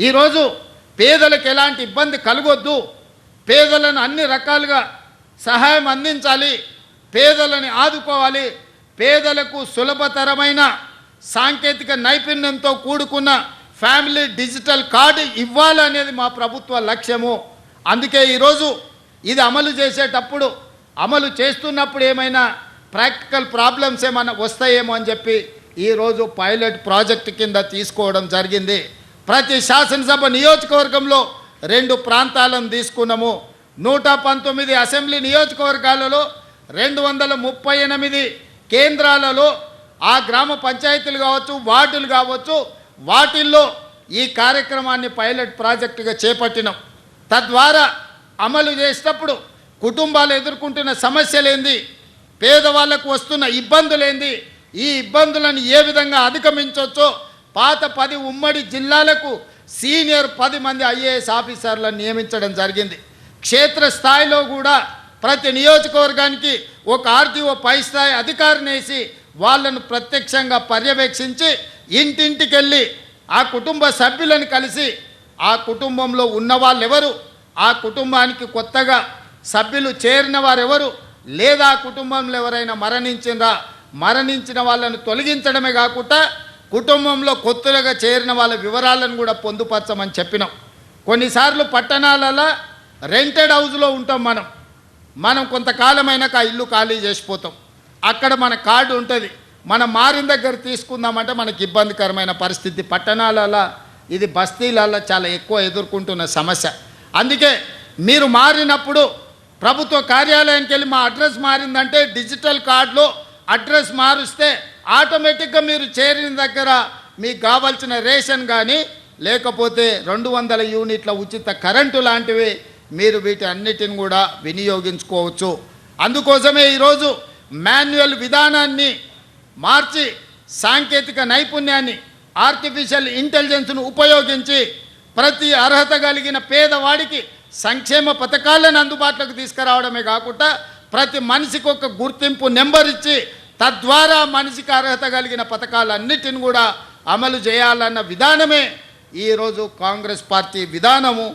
ఈరోజు పేదలకు ఎలాంటి ఇబ్బంది కలగొద్దు. పేదలను అన్ని రకాలుగా సహాయం అందించాలి. పేదలని ఆదుకోవాలి. పేదలకు సులభతరమైన సాంకేతిక నైపుణ్యంతో కూడుకున్న ఫ్యామిలీ డిజిటల్ కార్డు ఇవ్వాలనేది మా ప్రభుత్వ లక్ష్యము. అందుకే ఈరోజు ఇది అమలు చేసేటప్పుడు అమలు చేస్తున్నప్పుడు ఏమైనా ప్రాక్టికల్ ప్రాబ్లమ్స్ ఏమైనా వస్తాయేమో అని చెప్పి ఈరోజు పైలట్ ప్రాజెక్ట్ కింద తీసుకోవడం జరిగింది. ప్రతి శాసనసభ నియోజకవర్గంలో రెండు ప్రాంతాలను తీసుకున్నాము. నూట పంతొమ్మిది అసెంబ్లీ నియోజకవర్గాలలో రెండు వందల ముప్పై ఎనిమిది కేంద్రాలలో ఆ గ్రామ పంచాయతీలు కావచ్చు వార్డులు కావచ్చు వాటిల్లో ఈ కార్యక్రమాన్ని పైలట్ ప్రాజెక్టుగా చేపట్టినాం. తద్వారా అమలు చేసేటప్పుడు కుటుంబాలు ఎదుర్కొంటున్న సమస్యలేంది పేదవాళ్ళకు వస్తున్న ఇబ్బందులేంది ఈ ఇబ్బందులను ఏ విధంగా అధిగమించవచ్చో పాత పది ఉమ్మడి జిల్లాలకు సీనియర్ పది మంది ఐఏఎస్ ఆఫీసర్లను నియమించడం జరిగింది. క్షేత్రస్థాయిలో కూడా ప్రతి నియోజకవర్గానికి ఒక ఆర్టీఓ పై స్థాయి అధికారిని వేసి వాళ్ళను ప్రత్యక్షంగా పర్యవేక్షించి ఇంటింటికి వెళ్ళి ఆ కుటుంబ సభ్యులను కలిసి ఆ కుటుంబంలో ఉన్న వాళ్ళెవరు ఆ కుటుంబానికి కొత్తగా సభ్యులు చేరిన వారెవరు లేదా ఆ కుటుంబంలో ఎవరైనా మరణించినరా మరణించిన వాళ్ళను తొలగించడమే కాకుండా కుటుంబంలో కొత్తగా చేరిన వాళ్ళ వివరాలను కూడా పొందుపరచమని చెప్పినాం. కొన్నిసార్లు పట్టణాలలో రెంటెడ్ హౌస్లో ఉంటాం మనం. మనం కొంతకాలమైనాక ఆ ఇల్లు ఖాళీ చేసిపోతాం. అక్కడ మన కార్డు ఉంటుంది. మనం మారిన దగ్గర తీసుకుందామంటే మనకి ఇబ్బందికరమైన పరిస్థితి. పట్టణాలలో ఇది బస్తీలలో చాలా ఎక్కువ ఎదుర్కొంటున్న సమస్య. అందుకే మీరు మారినప్పుడు ప్రభుత్వ కార్యాలయానికి వెళ్ళి మా అడ్రస్ మారిందంటే డిజిటల్ కార్డులో అడ్రస్ మారుస్తే ఆటోమేటిక్గా మీరు చేరిన దగ్గర మీకు కావాల్సిన రేషన్ కానీ లేకపోతే రెండు వందల యూనిట్ల ఉచిత కరెంటు లాంటివి మీరు వీటి అన్నిటిని కూడా వినియోగించుకోవచ్చు. అందుకోసమే ఈరోజు మాన్యువల్ విధానాన్ని మార్చి సాంకేతిక నైపుణ్యాన్ని ఆర్టిఫిషియల్ ఇంటెలిజెన్స్ను ఉపయోగించి ప్రతి అర్హత కలిగిన పేదవాడికి సంక్షేమ పథకాలను అందుబాటులోకి తీసుకురావడమే కాకుండా ప్రతి మనిషికి ఒక గుర్తింపు నెంబర్ ఇచ్చి తద్వారా మనిషికి అర్హత కలిగిన పథకాలన్నిటిని కూడా అమలు చేయాలన్న విధానమే ఈరోజు కాంగ్రెస్ పార్టీ విధానము.